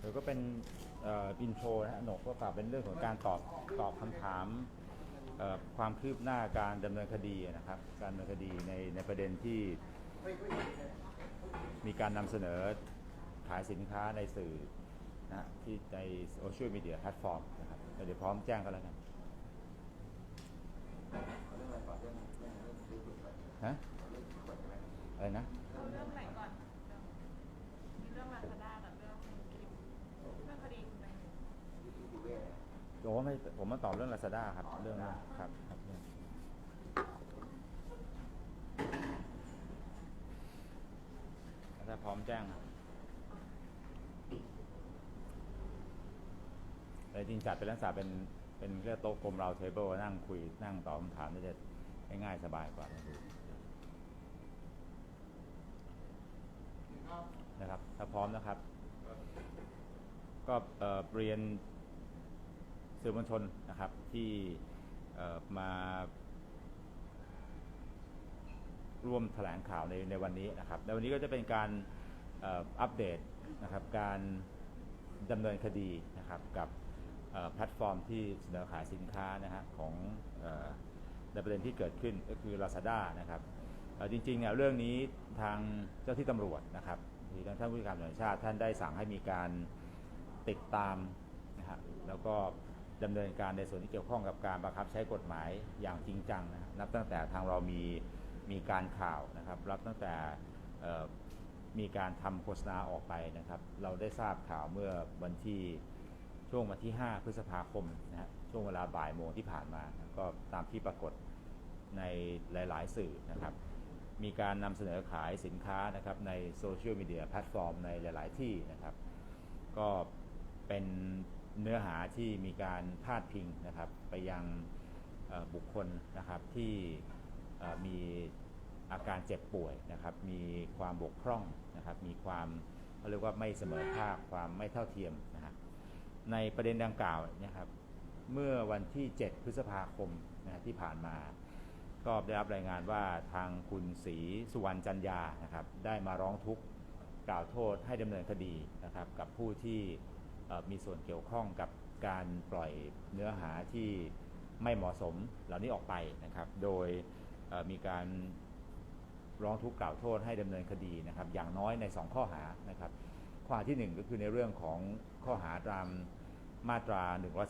เดี๋ยวก็เป็นอินโทรนะฮะหนกก็ฝากเป็นเรื่องของการตอบตอบคำถามความคืบหน้าการดำเนินคดีนะครับ การดำเนินคดีในในประเด็นที่มีการนำเสนอขายสินค้าในสื่อนะฮะที่ในโซเชียลมีเดียแพลตฟอร์มนะครับเดี๋ยวพร้อมแจ้งกันแล้วกันฮะอะไรนะ เอาเรื่องไหนก่อนมีเรื่องลาซาด้ากับเรื่องคลิปเรื่องคดีคุณแตง โมโอ้ไม่ผมมาตอบเรื่อง Lazada ครับ เรื่องนั้นครับครับเรื่องถ้าพร้อมแจ้งครับแต่จริงจัดเป็นลักษณะเป็นเป็นเรื่อโต๊ะกลมเราเทเบิลนั่งคุยนั่งตอบคำถามน่าจะง่ายสบายกว่านะครับ ถ้าพร้อมนะครับ ก็เออเรียน สื่อมวลชนนะครับที่มาร่วมแถลงข่าวในในวันนี้นะครับในวันนี้ก็จะเป็นการอัปเดตนะครับการดำเนินคดีนะครับกับแพลตฟอร์มที่เสนอขายสินค้านะฮะของอในประเด็นที่เกิดขึ้นก็คือ Lazada นะครับจริงๆเนี่ยเรื่องนี้ทางเจ้าที่ตำรวจนะครับที่ทางท่านผู้การตำรวจแห่งชาติท่านได้สั่งให้มีการติดตามนะฮะแล้วก็ ดำเนินการในส่วนที่เกี่ยวข้องกับการบังคับใช้กฎหมายอย่างจริงจังนะครับนับตั้งแต่ทางเรามีมีการข่าวนะครับรับตั้งแต่มีการทำโฆษณาออกไปนะครับ เราได้ทราบข่าวเมื่อวันที่ช่วงวันที่ 5 พฤษภาคมนะฮะช่วงเวลาบ่ายโมงที่ผ่านมานะก็ตามที่ปรากฏในหลาย ๆ สื่อนะครับ มีการนำเสนอขายสินค้านะครับในโซเชียลมีเดียแพลตฟอร์มในหลาย ๆ ที่นะครับ ก็เป็น เนื้อหาที่มีการพาดพิงนะครับ ไปยังบุคคลนะครับที่มีอาการเจ็บป่วยนะครับ มีความบกพร่องนะครับ มีความเขาเรียกว่าไม่เสมอภาคความไม่เท่าเทียมนะฮะในประเด็นดังกล่าวนี่ยครับ เมื่อวันที่ 7 พฤษภาคมนะที่ผ่านมา ก็ได้รับรายงานว่าทางคุณศรีสุวรรณจันยานะครับ ได้มาร้องทุกข์กล่าวโทษให้ดำเนินคดีนะครับ กับผู้ที่ มีส่วนเกี่ยวข้องกับการปล่อยเนื้อหาที่ไม่เหมาะสมเหล่านี้ออกไปนะครับ โดยมีการร้องทุกข์กล่าวโทษให้ดำเนินคดีนะครับ อย่างน้อยใน 2 ข้อหานะครับ ข้อหาทีหนึ่1 ก็คือในเรื่องของข้อหาตามมาตรา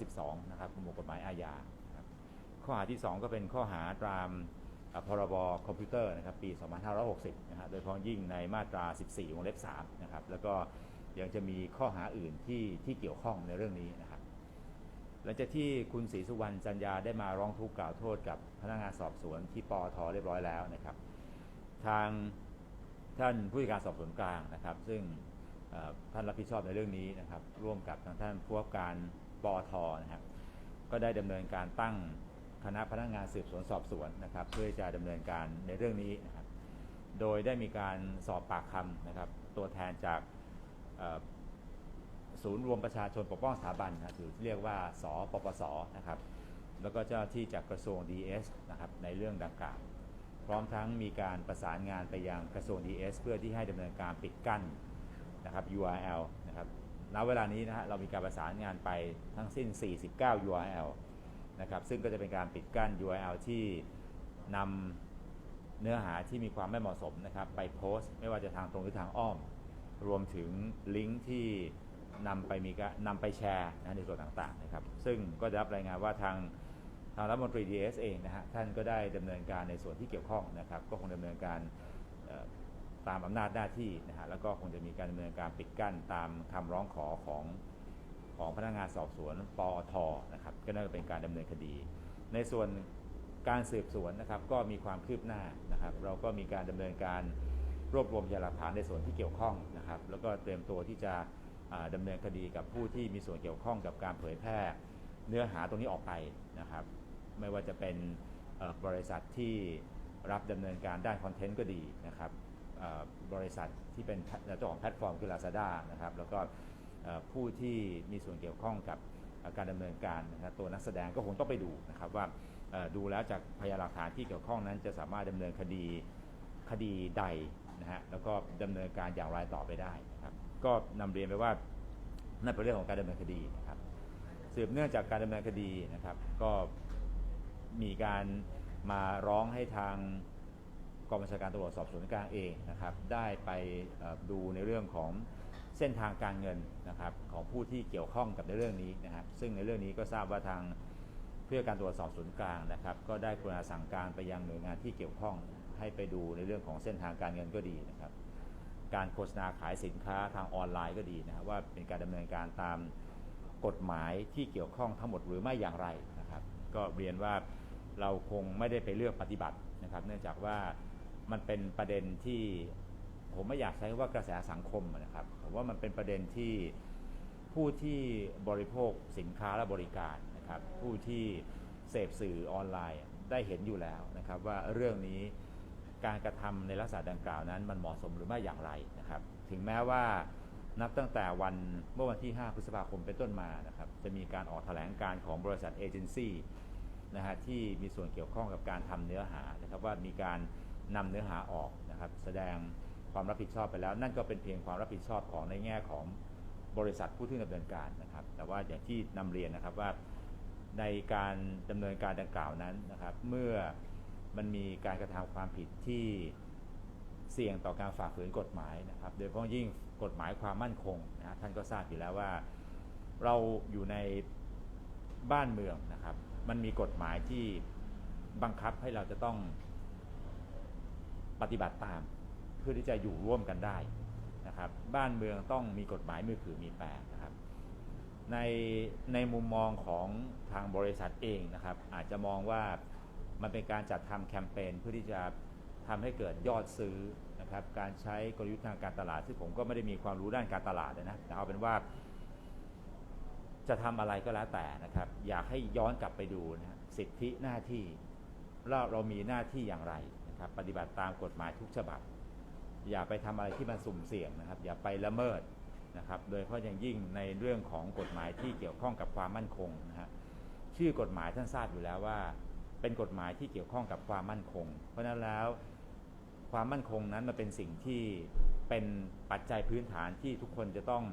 112 นะครับประมวลกฎหมายอาญาครับข้อหาที่ 2 ก็เป็นข้อหาตามเอ่อพรบคอมพิวเตอร์นะครับปี 2560 นะฮะโดยเฉพาะยิ่งในมาตรา 14 วงเล็บ 3 นะครับ แล้วก็ ยังจะมีข้อหาอื่นที่ที่เกี่ยวข้องในเรื่องนี้นะครับหลังจากที่คุณศรีสุวรรณจันยาได้มาร้องทุกข์กล่าวโทษกับพนักงานสอบสวนที่ปอทเรียบร้อยแล้วนะครับ ทางท่านผู้การสอบสวนกลางนะครับ ซึ่งท่านรับผิดชอบในเรื่องนี้นะครับ ร่วมกับทางท่านผู้ว่าการปอทนะครับ ก็ได้ดำเนินการตั้งคณะพนักงานสืบสวนสอบสวนนะครับ เพื่อจะดำเนินการในเรื่องนี้นะครับ โดยได้มีการสอบปากคำนะครับ ตัวแทนจาก ศูนย์รวมประชาชนปกป้องสถาบันนะหรือเรียกว่าสปปสนะครับ แล้วก็เจ้าที่จากกระทรวง DS นะครับในเรื่องดังกล่าวพร้อมทั้งมีการประสานงานไปยังกระทรวง DS เพื่อที่ให้ดำเนินการปิดกั้นนะครับ URL นะครับณเวลานี้นะฮะเรามีการประสานงานไปทั้งสิ้น 49 URL นะครับซึ่งก็จะเป็นการปิดกั้น URL ที่นำเนื้อหาที่มีความไม่เหมาะสมนะครับ ไปโพสต์ ไม่ว่าจะทางตรงหรือทางอ้อม รวมถึงลิงก์ที่นำไปมีการนำไปแชร์นะในส่วนต่างๆนะครับ ซึ่งก็ได้รับรายงานว่าทางทางรัฐมนตรี DS เองนะฮะท่านก็ได้ดำเนินการในส่วนที่เกี่ยวข้องนะครับ ก็คงดำเนินการตามอำนาจหน้าที่นะฮะแล้วก็คงจะมีการดำเนินการปิดกั้นตามคำร้องขอของของพนักงานสอบสวนปอทนะครับก็น่าจะเป็นการดำเนินคดี ในส่วนการสืบสวนนะครับก็มีความคืบหน้านะครับ เราก็มีการดำเนินการ รวบรวมพยานหลักฐานในส่วนที่เกี่ยวข้องนะครับ แล้วก็เตรียมตัวที่จะอ่าดำเนินคดีกับผู้ที่มีส่วนเกี่ยวข้องกับการเผยแพร่เนื้อหาตรงนี้ออกไปนะครับ ไม่ว่าจะเป็นบริษัทที่รับดำเนินการด้านคอนเทนต์ก็ดีนะครับบริษัทที่เป็นเจ้าของแพลตฟอร์มคือ Lazada นะครับแล้วก็ผู้ที่มีส่วนเกี่ยวข้องกับการดำเนินการนะครับตัวนักแสดงก็คงต้องไปดูนะครับว่าดูแล้วจากพยานหลักฐานที่เกี่ยวข้องนั้นจะสามารถดำเนินคดีคดีใด นะฮะแล้วก็ดำเนินการอย่างไรต่อไปได้นะครับก็นำเรียนไปว่านั่นเป็นเรื่องของการดำเนินคดีนะครับสืบเนื่องจากการดำเนินคดีนะครับ ก็มีการมาร้องให้ทางกองบัญชาการตำรวจสอบสวนกลางเองนะครับ ได้ไปดูในเรื่องของเส้นทางการเงินนะครับของผู้ที่เกี่ยวข้องกับในเรื่องนี้นะครับ ซึ่งในเรื่องนี้ก็ทราบว่าทางเพื่อการตรวจสอบสวนกลางนะครับ ก็ได้กรุณาสั่งการไปยังหน่วยงานที่เกี่ยวข้อง ให้ไปดูในเรื่องของเส้นทางการเงินก็ดีนะครับ การโฆษณาขายสินค้าทางออนไลน์ก็ดีนะครับว่าเป็นการดำเนินการตามกฎหมายที่เกี่ยวข้องทั้งหมดหรือไม่อย่างไรนะครับ ก็เรียนว่าเราคงไม่ได้ไปเลือกปฏิบัตินะครับ เนื่องจากว่ามันเป็นประเด็นที่ผมไม่อยากใช้ว่ากระแสสังคมนะครับผมว่ามันเป็นประเด็นที่ผู้ที่บริโภคสินค้าและบริการนะครับ ผู้ที่เสพสื่อออนไลน์ได้เห็นอยู่แล้วนะครับว่าเรื่องนี้ การกระทำในลักษณะดังกล่าวนั้น มันเหมาะสมหรือไม่อย่างไรนะครับ ถึงแม้ว่านับตั้งแต่วันเมื่อวันที่ 5 พฤษภาคมเป็นต้นมานะครับ จะมีการออกแถลงการของบริษัทเอเจนซี่นะฮะที่มีส่วนเกี่ยวข้องกับการทำเนื้อหานะครับว่ามีการนำเนื้อหาออกนะครับแสดงความรับผิดชอบไปแล้ว นั่นก็เป็นเพียงความรับผิดชอบของในแง่ของบริษัทผู้ที่ดำเนินการนะครับ แต่ว่าอย่างที่นำเรียนนะครับว่าในการดำเนินการดังกล่าวนั้นนะครับ เมื่อ มันมีการกระทำความผิดที่เสี่ยงต่อการฝ่าฝืนกฎหมายนะครับ โดยเฉพาะยิ่งกฎหมายความมั่นคงนะฮะท่านก็ทราบอยู่แล้วว่าเราอยู่ในบ้านเมืองนะครับ มันมีกฎหมายที่บังคับให้เราจะต้องปฏิบัติตาม เพื่อที่จะอยู่ร่วมกันได้นะครับ บ้านเมืองต้องมีกฎหมายมือถือมีแปรนะครับ ในในมุมมองของทางบริษัทเองนะครับ อาจจะมองว่า มันเป็นการจัดทำแคมเปญเพื่อที่จะทำให้เกิดยอดซื้อนะครับการใช้กลยุทธ์ทางการตลาดซึ่งผมก็ไม่ได้มีความรู้ด้านการตลาดนะแต่เอาเป็นว่า จะทำอะไรก็แล้วแต่นะครับ อยากให้ย้อนกลับไปดูนะสิทธิหน้าที่เราเรามีหน้าที่อย่างไรนะครับ ปฏิบัติตามกฎหมายทุกฉบับ อย่าไปทำอะไรที่มันสุ่มเสี่ยงนะครับ อย่าไปละเมิดนะครับโดยเฉพาะอย่างยิ่งในเรื่องของกฎหมายที่เกี่ยวข้องกับความมั่นคงนะฮะชื่อกฎหมายท่านทราบอยู่แล้วว่า เป็นกฎหมายที่เกี่ยวข้องกับความมั่นคง เพราะนั้นแล้วความมั่นคงนั้นมันเป็นสิ่งที่เป็นปัจจัยพื้นฐานที่ทุกคนจะต้อง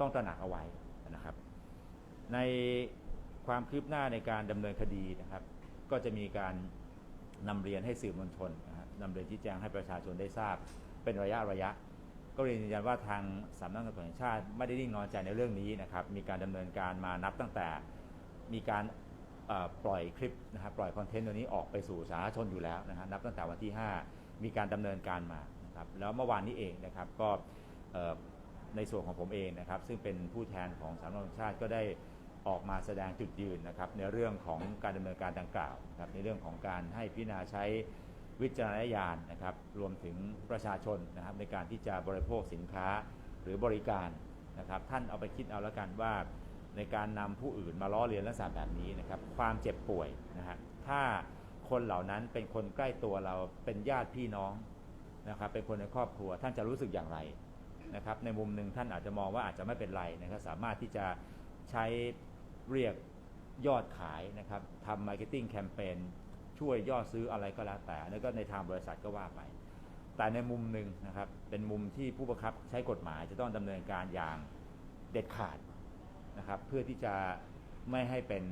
ต้องตระหนักเอาไว้นะครับ ในความคืบหน้าในการดำเนินคดีนะครับ ก็จะมีการนำเรียนให้สื่อมวลชนนะครับนำเรียนชี้แจงให้ประชาชนได้ทราบ เป็นระยะระยะ ก็เรียนยืนยันว่าทางสำนักงานตำรวจแห่งชาติไม่ได้นิ่งนอนใจในเรื่องนี้นะครับ มีการดำเนินการมานับตั้งแต่มีการ ปล่อยคลิปนะครับปล่อยคอนเทนต์ตัวนี้ออกไปสู่สาธารณชนอยู่แล้วนะฮะนับตั้งแต่วันที่ 5 มีการดำเนินการมานะครับแล้วเมื่อวานนี้เองนะครับก็ในส่วนของผมเองนะครับ ซึ่งเป็นผู้แทนของสำนักงานตำรวจแห่งชาติก็ได้ออกมาแสดงจุดยืนนะครับ ในเรื่องของการดำเนินการดังกล่าวนะครับในเรื่องของการให้พิจารณาใช้วิจารณญาณนะครับ รวมถึงประชาชนนะครับ ในการที่จะบริโภคสินค้าหรือบริการนะครับ ท่านเอาไปคิดเอาแล้วกันว่า ในการนำผู้อื่นมาล้อเลียนลักษณะแบบนี้นะครับ ความเจ็บป่วยนะฮะถ้าคนเหล่านั้นเป็นคนใกล้ตัวเราเป็นญาติพี่น้องนะครับ เป็นคนในครอบครัวท่านจะรู้สึกอย่างไรนะครับ ในมุมหนึ่งท่านอาจจะมองว่าอาจจะไม่เป็นไรนะครับ สามารถที่จะใช้เรียกยอดขายนะครับทำมาร์เก็ตติ้งแคมเปญช่วยยอดซื้ออะไรก็แล้วแต่แล้วก็ในทางบริษัทก็ว่าไป แต่ในมุมหนึ่งนะครับ เป็นมุมที่ผู้บังคับใช้กฎหมายจะต้องดำเนินการอย่างเด็ดขาด นะครับ เพื่อที่จะไม่ให้เป็น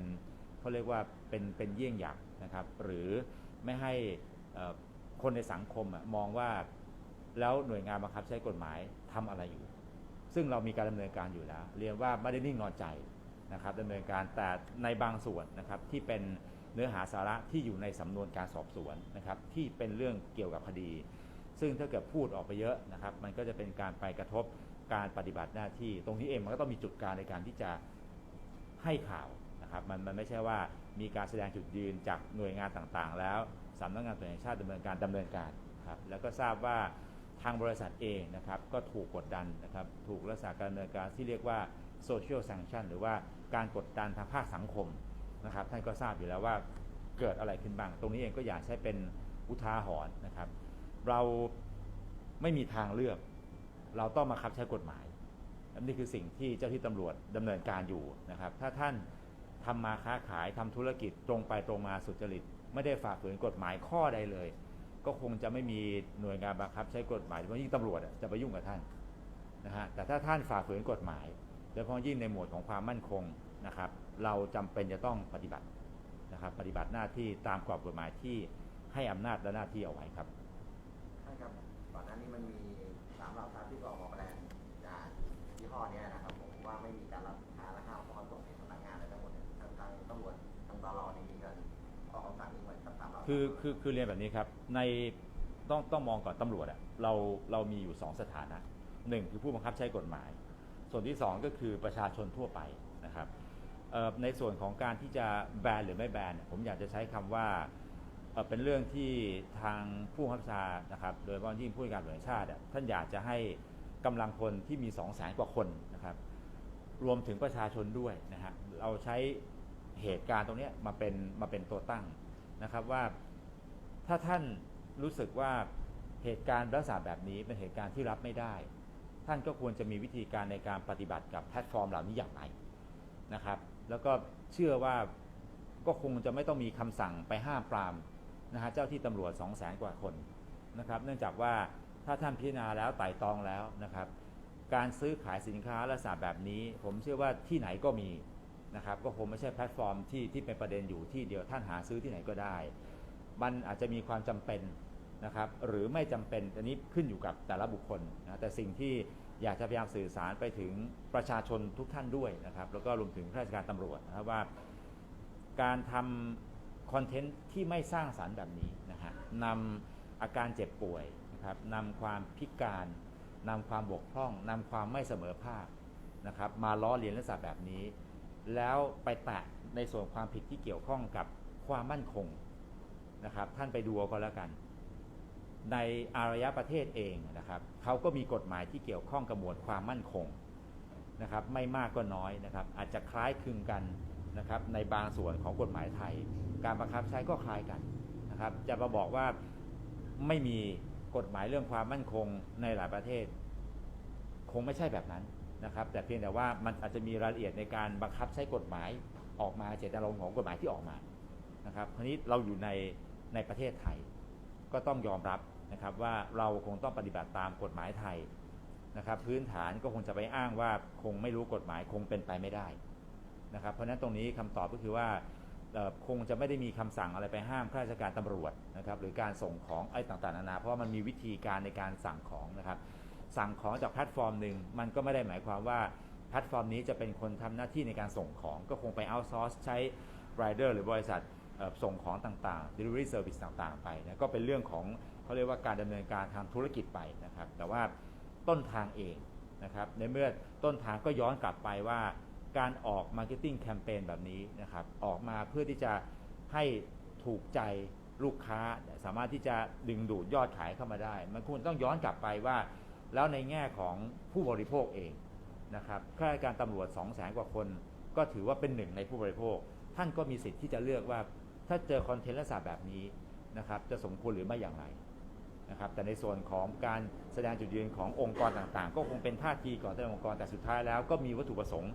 เขาเรียกว่าเป็นเป็นเยี่ยงอย่างนะครับ หรือไม่ให้คนในสังคมมองว่าแล้วหน่วยงานบังคับใช้กฎหมายทำอะไรอยู่ ซึ่งเรามีการดำเนินการอยู่แล้ว เรียนว่าไม่ได้นิ่งนอนใจนะครับดำเนินการแต่ในบางส่วนนะครับที่เป็นเนื้อหาสาระที่อยู่ในสำนวนการสอบสวนนะครับที่เป็นเรื่องเกี่ยวกับคดี ซึ่งถ้าเกิดพูดออกไปเยอะนะครับ มันก็จะเป็นการไปกระทบ การปฏิบัติหน้าที่ ตรงนี้เองมันก็ต้องมีจุดการในการที่จะให้ข่าวนะครับมันมันไม่ใช่ว่ามีการแสดงจุดยืนจากหน่วยงานต่างๆ แล้วสำนักงานตำรวจแห่งชาติดำเนินการดำเนินการครับแล้วก็ทราบว่าทางบริษัทเองนะครับก็ถูกกดดันนะครับถูกรักษาการดำเนินการที่เรียกว่า social sanction หรือว่าการกดดันทางภาคสังคมนะครับท่านก็ทราบอยู่แล้วว่าเกิดอะไรขึ้นบ้าง ตรงนี้เองก็อยากใช้เป็นอุทาหรณ์นะครับ เราไม่มีทางเลือก เราต้องมาคับใช้กฎหมายอันนี่คือสิ่งที่เจ้าที่ตำรวจดำเนินการอยู่นะครับ ถ้าท่านทำมาค้าขายทำธุรกิจตรงไปตรงมาสุจริต ไม่ได้ฝ่าฝืนกฎหมายข้อใดเลย ก็คงจะไม่มีหน่วยงานบังคับใช้กฎหมายโดยเฉพาะยิ่งตำรวจจะไปยุ่งกับท่านนะฮะแต่ถ้าท่านฝ่าฝืนกฎหมายโดยเฉพาะยิ่งในหมวดของความมั่นคงนะครับ เราจำเป็นจะต้องปฏิบัตินะครับ ปฏิบัติหน้าที่ตามกรอบกฎหมายที่ให้อำนาจและหน้าที่เอาไว้ครับท่านครับก่อนหน้านี้มันมี สามหล่าทัพที่ก็ออกมาแปลงจากยี่ห้อเนี้ยนะครับผมว่าไม่มีการรับค้าและห้ามเอามาส่งในสำนักงานอะไรทั้งหมดเนี่ยทางทางตำรวจทางตลอนี่มีการออกคำสั่งนี้เหมือนกับตามเหล่าคือคือคือเรียนแบบนี้ครับในต้องต้องมองก่อนตำรวจอะเราเรามีอยู่2สถานะหนึ่งคือผู้บังคับใช้กฎหมาย ส่วนที่2ก็คือประชาชนทั่วไปนะครับในส่วนของการที่จะแบนหรือไม่แบนผมอยากจะใช้คำว่า เป็นเรื่องที่ทางผู้บังคับชานะครับ โดยเฉพาะยิ่งผู้การตำรวจชาติท่านอยากจะให้กำลังพลที่มี2 0 0แสนกว่าคนนะครับ รวมถึงประชาชนด้วยนะฮะเราใช้เหตุการณ์ตรงนี้มาเป็นมาเป็นตัวตั้งนะครับว่าถ้าท่านรู้สึกว่าเหตุการณ์ลักษณะแบบนี้เป็นเหตุการณ์ที่รับไม่ได้ ท่านก็ควรจะมีวิธีการในการปฏิบัติกับแพลตฟอร์มเหล่านี้อย่างไรนะครับ แล้วก็เชื่อว่าก็คงจะไม่ต้องมีคำสั่งไปห้ามปราม นะฮะเจ้าที่ตำรวจ2 0 0แสนกว่าคนนะครับ เนื่องจากว่าถ้าท่านพิจารณาแล้วไต่ตองแล้วนะครับ การซื้อขายสินค้าลักษณะแบบนี้ ผมเชื่อว่าที่ไหนก็มีนะครับ ก็คงไม่ใช่แพลตฟอร์มที่ที่เป็นประเด็นอยู่ที่เดียวท่านหาซื้อที่ไหนก็ได้ มันอาจจะมีความจำเป็นนะครับ หรือไม่จำเป็นอันนี้ขึ้นอยู่กับแต่ละบุคคลนะแต่สิ่งที่อยากจะพยายามสื่อสารไปถึงประชาชนทุกท่านด้วยนะครับ แล้วก็รวมถึงข้าราชการตำรวจนะครับว่า การทำ คอนเทนต์ที่ไม่สร้างสารรค์แบบนี้นะฮะนำอาการเจ็บป่วยนะครับนำความพิการนำความบกพร่องนำความไม่เสมอภาคนะครับมาล้อเลียนลักษณะแบบนี้ แล้วไปแตะในส่วนความผิดที่เกี่ยวข้องกับความมั่นคงนะครับท่านไปดูก็แล้วกัน ในอารยประเทศเองนะครับเขาก็มีกฎหมายที่เกี่ยวข้องกับหมวดความมั่นคงนะครับไม่มากก็น้อยนะครับอาจจะคล้ายคลึงกัน นะครับในบางส่วนของกฎหมายไทย การบังคับใช้ก็คล้ายกันนะครับ จะมาบอกว่าไม่มีกฎหมายเรื่องความมั่นคงในหลายประเทศ คงไม่ใช่แบบนั้นนะครับ แต่เพียงแต่ว่ามันอาจจะมีรายละเอียดในการบังคับใช้กฎหมายออกมาเจตนารมณ์ของกฎหมายที่ออกมานะครับคราวนี้เราอยู่ในในประเทศไทย ก็ต้องยอมรับนะครับว่าเราคงต้องปฏิบัติตามกฎหมายไทยนะครับ พื้นฐานก็คงจะไปอ้างว่าคงไม่รู้กฎหมายคงเป็นไปไม่ได้ นะครับเพราะฉะนั้นตรงนี้คำตอบก็คือว่าคงจะไม่ได้มีคำสั่งอะไรไปห้ามข้าราชการตำรวจนะครับหรือการส่งของไอ้ต่างๆนานาเพราะมันมีวิธีการในการสั่งของนะครับสั่งของจากแพลตฟอร์มหนึ่งมันก็ไม่ได้หมายความว่าแพลตฟอร์มนี้จะเป็นคนทำหน้าที่ในการส่งของก็คงไปเอาซอร์สใช้รายเดอร์หรือบริษัทส่งของต่างๆ delivery service ต่างๆ ไปนะก็เป็นเรื่องของเขาเรียกว่าการดำเนินการทางธุรกิจไปนะครับ แต่ว่าต้นทางเองนะครับในเมื่อต้นทางก็ย้อนกลับไปว่า การออก marketing campaign แบบนี้นะครับออกมาเพื่อที่จะให้ถูกใจลูกค้าสามารถที่จะดึงดูดยอดขายเข้ามาได้ มันควรต้องย้อนกลับไปว่า แล้วในแง่ของผู้บริโภคเองนะครับข้าราชการตำรวจ 2 0 0แสนกว่าคน ก็ถือว่าเป็นหนึ่งในผู้บริโภค ท่านก็มีสิทธิ์ที่จะเลือกว่าถ้าเจอคอนเทนต์ลักษณะแบบนี้นะครับจะสมควรหรือไม่อย่างไรนะครับแต่ในส่วนของการแสดงจุดยืนขององค์กรต่างๆ ก็คงเป็นท่าทีก่อนแต่ละองค์กรแต่สุดท้ายแล้วก็มีวัตถุประสงค์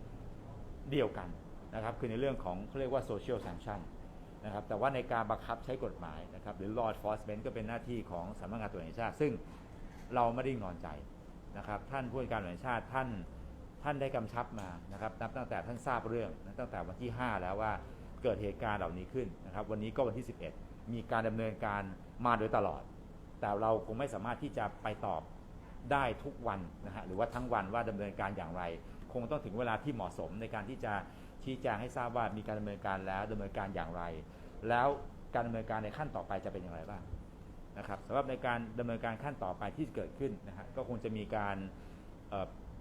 เดียวกันนะครับคือในเรื่องของเขาเรียกว่า social sanction นะครับแต่ว่าในการบังคับใช้กฎหมายนะครับหรือ law enforcement ก็เป็นหน้าที่ของสำนักงานตำรวจแห่งชาติ ซึ่งเราไม่ได้นอนใจนะครับท่านผู้ว่าการตำรวจแห่งชาติท่านท่านได้กำชับมานะครับนับตั้งแต่ท่านทราบเรื่องนะตั้งแต่วันที่ 5 แล้วว่าเกิดเหตุการณ์เหล่านี้ขึ้นนะครับวันนี้ก็วันที่ 11 มีการดำเนินการมาโดยตลอด แต่เราคงไม่สามารถที่จะไปตอบได้ทุกวันนะฮะหรือว่าทั้งวันว่าดำเนินการอย่างไร คงต้องถึงเวลาที่เหมาะสมในการที่จะชี้แจงให้ทราบว่ามีการดำเนินการแล้วดำเนินการอย่างไร แล้วการดำเนินการในขั้นต่อไปจะเป็นอย่างไรบ้างนะครับสำหรับในการดำเนินการขั้นต่อไปที่เกิดขึ้นนะฮะก็คงจะมีการเ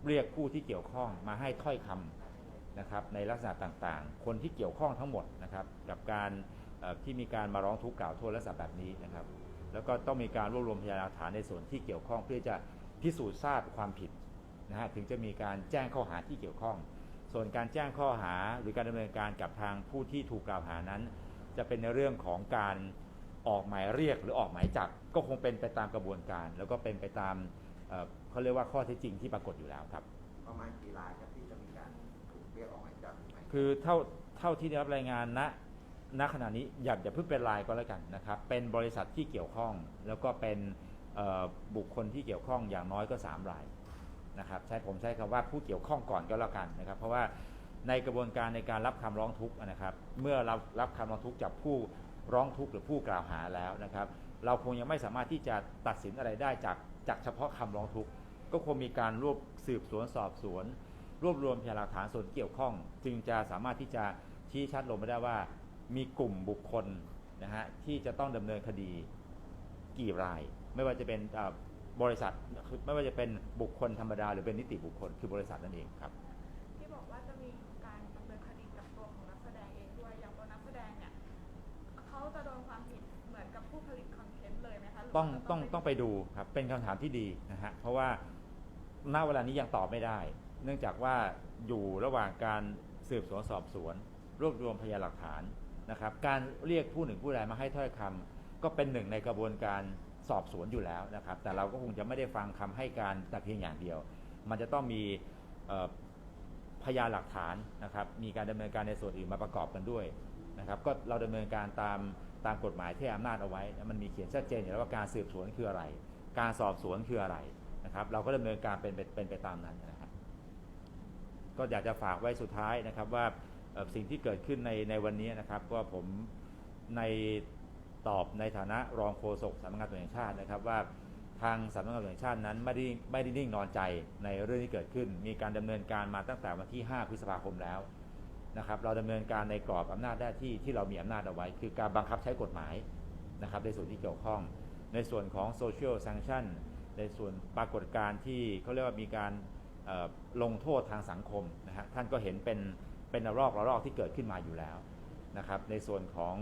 เรียกผู้ที่เกี่ยวข้องมาให้ถ้อยคำนะครับในลักษณะต่างๆ คนที่เกี่ยวข้องทั้งหมดนะครับกับการที่มีการมาร้องทุกข์กล่าวโทษลักษณะแบบนี้นะครับ แล้วก็ต้องมีการรวบรวมพยานหลักฐานในส่วนที่เกี่ยวข้องเพื่อจะพิสูจน์ทราบความผิด นะฮะถึงจะมีการแจ้งข้อหาที่เกี่ยวข้อง ส่วนการแจ้งข้อหาหรือการดำเนินการกับทางผู้ที่ถูกกล่าวหานั้น จะเป็นในเรื่องของการออกหมายเรียกหรือออกหมายจับก็คงเป็นไปตามกระบวนการ แล้วก็เป็นไปตามเอ่อเขาเรียกว่าข้อเท็จจริงที่ปรากฏอยู่แล้วครับประมาณกี่รายครับที่จะมีการถูกเรียกออกหมายจับหรือไม่คือเท่าเท่าที่ได้รับรายงานณณขณะนี้อย่าอย่าเพิ่งเป็นรายก็แล้วกันนะครับเป็นบริษัทที่เกี่ยวข้อง แล้วก็เป็นเอ่อบุคคลที่เกี่ยวข้องอย่างน้อยก็3ราย นะครับใช้ผมใช้คำว่าผู้เกี่ยวข้องก่อนก็แล้วกันนะครับ เพราะว่าในกระบวนการในการรับคำร้องทุกข์นะครับ เมื่อเรารับคำร้องทุกข์จากผู้ร้องทุกข์หรือผู้กล่าวหาแล้วนะครับ เราคงยังไม่สามารถที่จะตัดสินอะไรได้จากจากเฉพาะคำร้องทุกข์ก็คงมีการรวบสืบสวนสอบสวน รวบรวมพยานหลักฐานส่วนเกี่ยวข้อง จึงจะสามารถที่จะชี้ชัดลงไปได้ว่า มีกลุ่มบุคคลนะฮะที่จะต้องดำเนินคดีกี่ราย ไม่ว่าจะเป็น บริษัทไม่ว่าจะเป็นบุคคลธรรมดาหรือเป็นนิติบุคคลคือบริษัทนั่นเองครับ ที่บอกว่าจะมีการดำเนินคดีกับตัวของนักแสดงเองด้วยอย่างตัวนักแสดงเนี่ยเขาจะโดนความผิดเหมือนกับผู้ผลิตคอนเทนต์เลยไหมคะหรืว่าต้องจะต้องต้องไปดูครับเป็นคำถามที่ดีนะฮะเพราะว่าณเวลานี้ยังตอบไม่ได้ เนื่องจากว่าอยู่ระหว่างการสืบสวนสอบสวน รวบรวมพยานหลักฐานนะครับ การเรียกผู้หนึ่งผู้ใดมาให้ถ้อยคำก็เป็นหนึ่งในกระบวนการ สอบสวนอยู่แล้วนะครับ แต่เราก็คงจะไม่ได้ฟังคำให้การแต่เพียงอย่างเดียว มันจะต้องมีพยานหลักฐานนะครับ มีการดำเนินการในส่วนอื่นมาประกอบกันด้วยนะครับ ก็เราดำเนินการตามตามกฎหมายที่อำนาจเอาไว้ มันมีเขียนชัดเจนอยู่แล้วว่าการสืบสวนคืออะไร การสอบสวนคืออะไรนะครับ เราก็ดำเนินการเป็นไปเป็นไปตามนั้นนะครับ ก็อยากจะฝากไว้สุดท้ายนะครับว่าสิ่งที่เกิดขึ้นในในวันนี้นะครับ ก็ผมใน ตอบในฐานะรองโฆษกสำนักงานตำรวจแห่งชาตินะครับว่าทางสำนักงานตำรวจแห่งชาตินั้นไม่ได้ไม่ได้นิ่งนอนใจในเรื่องที่เกิดขึ้น มีการดำเนินการมาตั้งแต่วันที่ 5 พฤษภาคมแล้วนะครับเราดำเนินการในกรอบอำนาจหน้าที่ที่เรามีอำนาจเอาไว้ คือการบังคับใช้กฎหมายนะครับในส่วนที่เกี่ยวข้อง ในส่วนของ social sanction ในส่วนปรากฏการณ์ที่เขาเรียกว่ามีการลงโทษทางสังคมนะฮะท่านก็เห็นเป็นเป็นระลอกระลอกที่เกิดขึ้นมาอยู่แล้วนะครับในส่วนของ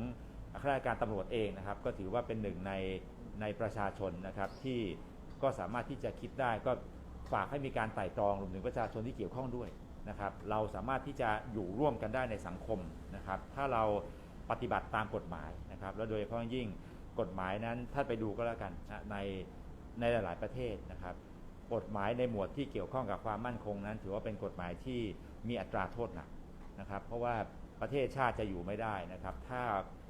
ข้าราชการตำรวจเองนะครับ ก็ถือว่าเป็นหนึ่งในในประชาชนนะครับ ที่ก็สามารถที่จะคิดได้ก็ฝากให้มีการไต่ตรองรวมถึงประชาชนที่เกี่ยวข้องด้วยนะครับ เราสามารถที่จะอยู่ร่วมกันได้ในสังคมนะครับ ถ้าเราปฏิบัติตามกฎหมายนะครับ แล้วโดยเฉพาะยิ่งกฎหมายนั้นท่านไปดูก็แล้วกันนะในในหลาย ๆ ประเทศนะครับ กฎหมายในหมวดที่เกี่ยวข้องกับความมั่นคงนั้น ถือว่าเป็นกฎหมายที่มีอัตราโทษหนักนะครับ เพราะว่าประเทศชาติจะอยู่ไม่ได้นะครับ ถ้า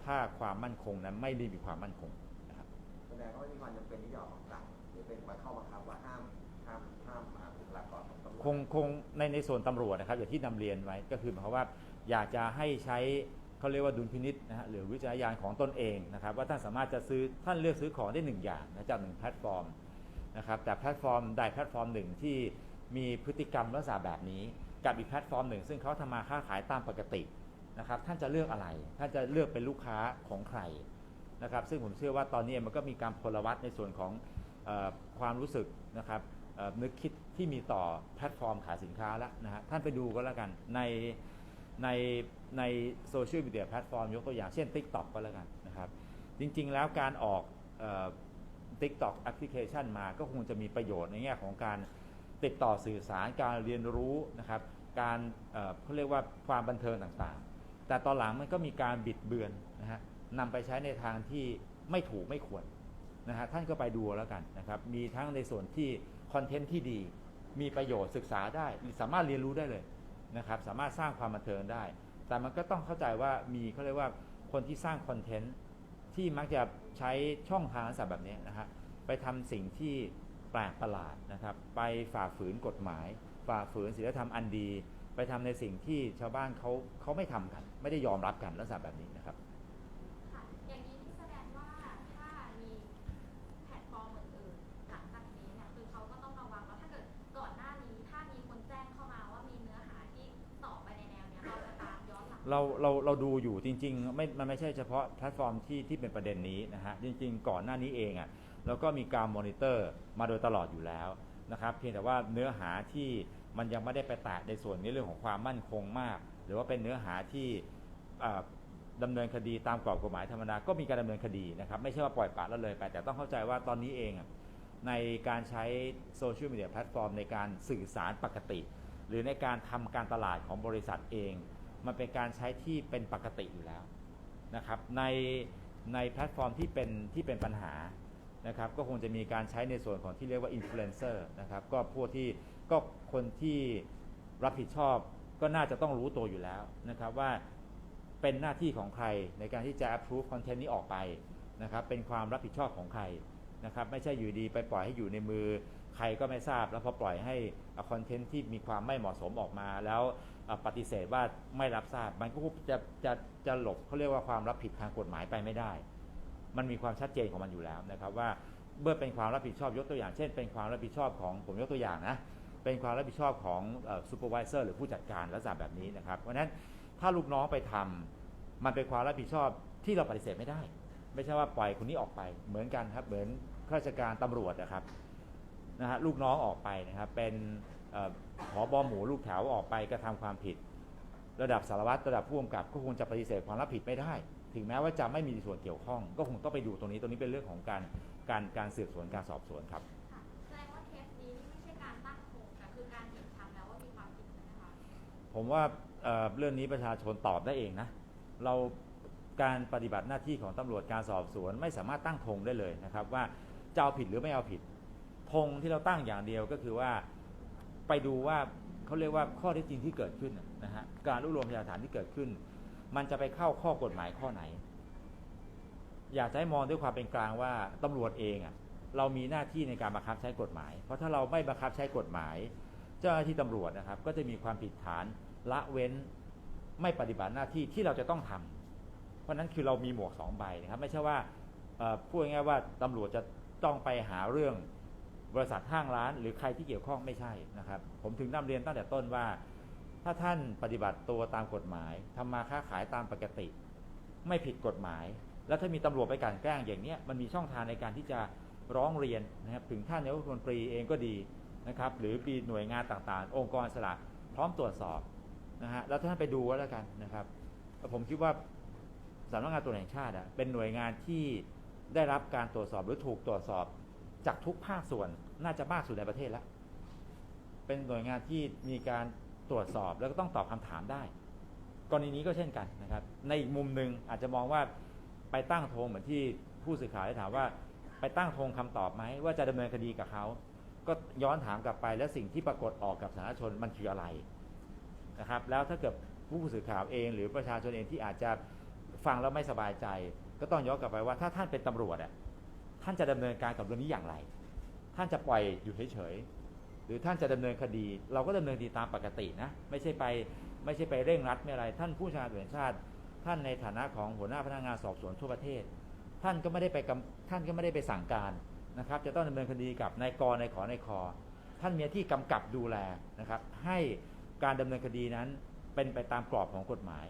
ถ้าความมั่นคงนั้นไม่ได้มีความมั่นคงนะครับแสดงว่าไม่มีความจำเป็นที่จะออกคำสั่งหรือเป็นมาเข้าบังคับว่าห้ามห้ามห้ามมาบุคลากรของตำรวจคงคงในในส่วนตำรวจนะครับอย่างที่นำเรียนไว้ก็คือหมายความว่าอยากจะให้ใช้เขาเรียกว่าดุลพินิษนะฮะหรือวิจารณญาณของตนเองนะครับ ว่าท่านสามารถจะซื้อท่านเลือกซื้อของได้หนึ่งอย่างนะจากหนึ่งแพลตฟอร์มนะครับแต่แพลตฟอร์มใดแพลตฟอร์มหนึ่งที่มีพฤติกรรมลักษณะแบบนี้ กับอีกแพลตฟอร์มหนึ่ง ซึ่งเขาทำมาค้าขายตามปกติ นะครับท่านจะเลือกอะไร ท่านจะเลือกเป็นลูกค้าของใครนะครับ ซึ่งผมเชื่อว่าตอนนี้มันก็มีการพลวัตในส่วนของอความรู้สึกนะครับนึกคิดที่มีต่อแพลตฟอร์มขายสินค้าแล้วนะฮะท่านไปดูก็แล้วกันในในในโซเชียลมีเดียแพลตฟอร์มยกตัวอย่างเช่น TikTok ก็แล้วกันนะครับ จริงๆแล้วการออกเอ่อ TikTok แอปพลิเคชันมาก็คงจะมีประโยชน์ในแง่ของการติดต่อสื่อสารการเรียนรู้นะครับ การเอ่อเขาเรียกว่าความบันเทิงต่างๆ แต่ตอนหลังมันก็มีการบิดเบือนนะฮะนำไปใช้ในทางที่ไม่ถูกไม่ควรนะฮะท่านก็ไปดูแล้วกันนะครับ มีทั้งในส่วนที่คอนเทนต์ที่ดี มีประโยชน์ศึกษาได้ สามารถเรียนรู้ได้เลยนะครับ สามารถสร้างความบันเทิงได้ แต่มันก็ต้องเข้าใจว่ามีเขาเรียกว่าคนที่สร้างคอนเทนต์ที่มักจะใช้ช่องทางลักษณะแบบนี้นะฮะไปทำสิ่งที่แปลกประหลาดนะครับ ไปฝ่าฝืนกฎหมาย ฝ่าฝืนศีลธรรมอันดี ไปทำในสิ่งที่ชาวบ้านเขาเขาไม่ทำกัน ไม่ได้ยอมรับกันลักษณะแบบนี้นะครับค่ะอย่างนี้นี่แสดงว่าถ้ามีแพลตฟอร์มอื่นๆหลังจากนี้เนี่ยคือเขาก็ต้องระวังว่าถ้าเกิดก่อนหน้านี้ถ้ามีคนแจ้งเข้ามาว่ามีเนื้อหาที่ต่อไปในแนวเนี้ยเราจะตามย้อนหลังเราเราเราดูอยู่จริงๆไม่มันไม่ใช่เฉพาะแพลตฟอร์มที่ที่เป็นประเด็นนี้นะฮะจริง ๆ ก่อนหน้านี้เองอะ่ะเราก็มีการมอนิเตอร์มาโดยตลอดอยู่แล้วนะครับเพียงแต่ว่าเนื้อหาที่มันยังไม่ได้ไปแตะในส่วนในเรื่องของความมั่นคงมาก หรือว่าเป็นเนื้อหาที่อ่า ดำเนินคดีตามกรอบกฎหมายธรรมดาก็มีการดำเนินคดีนะครับ ไม่ใช่ว่าปล่อยปละละเลยไป แต่ต้องเข้าใจว่าตอนนี้เองในการใช้โซเชียลมีเดียแพลตฟอร์มในการสื่อสารปกติ หรือในการทำการตลาดของบริษัทเอง มันเป็นการใช้ที่เป็นปกติอยู่แล้วนะครับในในแพลตฟอร์มที่เป็นที่เป็นปัญหานะครับก็คงจะมีการใช้ในส่วนของที่เรียกว่าอินฟลูเอนเซอร์นะครับก็พวกที่ก็คนที่รับผิดชอบก็น่าจะต้องรู้ตัวอยู่แล้วนะครับว่า เป็นหน้าที่ของใครในการที่จะ approve content นี้ออกไปนะครับเป็นความรับผิดชอบของใครนะครับไม่ใช่อยู่ดีไปปล่อยให้อยู่ในมือใครก็ไม่ทราบ แล้วพอปล่อยให้คอนเทนต์ที่มีความไม่เหมาะสมออกมา แล้วปฏิเสธว่าไม่รับทราบ มันก็จะจะจะหลบเขาเรียกว่าความรับผิดทางกฎหมายไปไม่ได้ มันมีความชัดเจนของมันอยู่แล้วนะครับว่าเมื่อเป็นความรับผิดชอบยกตัวอย่าง เช่น เป็นความรับผิดชอบของผมยกตัวอย่างนะเป็นความรับผิดชอบของซูเปอร์วิเซอร์หรือผู้จัดการลักษณะแบบนี้นะครับเพราะฉะนั้น ถ้าลูกน้องไปทำมันเป็นความรับผิดชอบที่เราปฏิเสธไม่ได้ ไม่ใช่ว่าปล่อยคนนี้ออกไป เหมือนกันครับ เหมือนข้าราชการตำรวจนะครับนะฮะลูกน้องออกไปนะครับ เป็นเอ่อผอบอหมูลูกแถวออกไปกระทำความผิด ระดับสารวัตรระดับผู้กำกับก็คงจะปฏิเสธความรับผิดไม่ได้ ถึงแม้ว่าจะไม่มีส่วนเกี่ยวข้อง ก็คงต้องไปดูตรงนี้ตรงนี้เป็นเรื่องของการการการสืบสวนการสอบสวนครับ ผมว่าเเรื่องนี้ประชาชนตอบได้เองนะ เราการปฏิบัติหน้าที่ของตำรวจการสอบสวน ไม่สามารถตั้งธงได้เลยนะครับ ว่าจะเอาผิดหรือไม่เอาผิดธงที่เราตั้งอย่างเดียวก็คือว่าไปดูว่าเขาเรียกว่าข้อเท็จจริงที่เกิดขึ้นนะฮะการรวบรวมพยานหลักฐานที่เกิดขึ้น มันจะไปเข้าข้อกฎหมายข้อไหน อยากจะให้มองด้วยความเป็นกลางว่าตำรวจเองอะเรามีหน้าที่ในการบังคับใช้กฎหมาย เพราะถ้าเราไม่บังคับใช้กฎหมาย เจ้าหน้าที่ตำรวจนะครับ ก็จะมีความผิดฐาน ละเว้นไม่ปฏิบัติหน้าที่ที่เราจะต้องทำเพราะนั้นคือเรามีหมวกสองใบนะครับ ไม่ใช่ว่าพูดง่ายๆว่าตำรวจจะต้องไปหาเรื่องบริษัทห้างร้าน หรือใครที่เกี่ยวข้องไม่ใช่นะครับ ผมถึงนำเรียนตั้งแต่ต้นว่า ถ้าท่านปฏิบัติตัวตามกฎหมายทำมาค้าขายตามปกติ ไม่ผิดกฎหมาย แล้วถ้ามีตำรวจไปกลันแกล้งอย่างเนี้ยมันมีช่องทางในการที่จะร้องเรียนนะครับถึงท่านนายกรัฐมนตรีเองก็ดีนะครับหรือปีหน่วยงานต่างๆ องค์กรอิสระพร้อมตรวจสอบ นะฮะแล้วท่านไปดูก็แล้วกันนะครับผมคิดว่าสำนักงานตรวจแห่งชาติอะเป็นหน่วยงานที่ได้รับการตรวจสอบหรือถูกตรวจสอบจากทุกภาคส่วนน่าจะมากสุดในประเทศแล้วเป็นหน่วยงานที่มีการตรวจสอบแล้วก็ต้องตอบคำถามได้กรณีนี้ก็เช่นกันนะครับ ในอีกมุมหนึ่งอาจจะมองว่าไปตั้งธงเหมือนที่ผู้สื่อข่าวได้ถามว่า ไปตั้งธงคำตอบไหมว่าจะดำเนินคดีกับเขา ก็ย้อนถามกลับไปแล้วสิ่งที่ปรากฏออกกับสาธารณชนมันคืออะไร นะครับแล้วถ้าเกิดผู้สื่อข่าวเอง หรือประชาชนเองที่อาจจะฟังแล้วไม่สบายใจ ก็ต้องย้อนกลับไปว่าถ้าท่านเป็นตำรวจอะท่านจะดำเนินการกับเรื่องนี้อย่างไร ท่านจะปล่อยอยู่เฉยๆหรือท่านจะดำเนินคดี เราก็ดำเนินคดีตามปกตินะไม่ใช่ไปไม่ใช่ไปเร่งรัดไม่อะไร ท่านผู้ชาการตำรวจแห่งชาติ ท่านในฐานะของหัวหน้าพนักงานสอบสวนทั่วประเทศ ท่านก็ไม่ได้ไปท่านก็ไม่ได้ไปสั่งการนะครับ จะต้องดำเนินคดีกับนายกนายขอนายคอท่านมีที่กำกับดูแลนะครับให้ การดำเนินคดีนั้นเป็นไปตามกรอบของกฎหมาย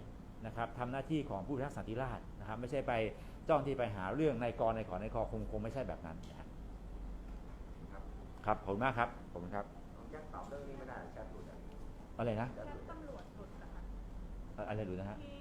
นะครับทำหน้าที่ของผู้พิทักษ์สันติราษฎร์นะครับไม่ใช่ไปจ้องที่ไปหาเรื่องนายกนายขอนายคอคงคงไม่ใช่แบบนั้นนะฮะครับครับขอบคุณมากครับขอบคุณครับผมแจ้งตอบเรื่องนี้ไม่ได้แชทหลุดอะอะไรนะแค่ตำรวจหลุดนะคะเอ่ออะไรดูนะฮะที่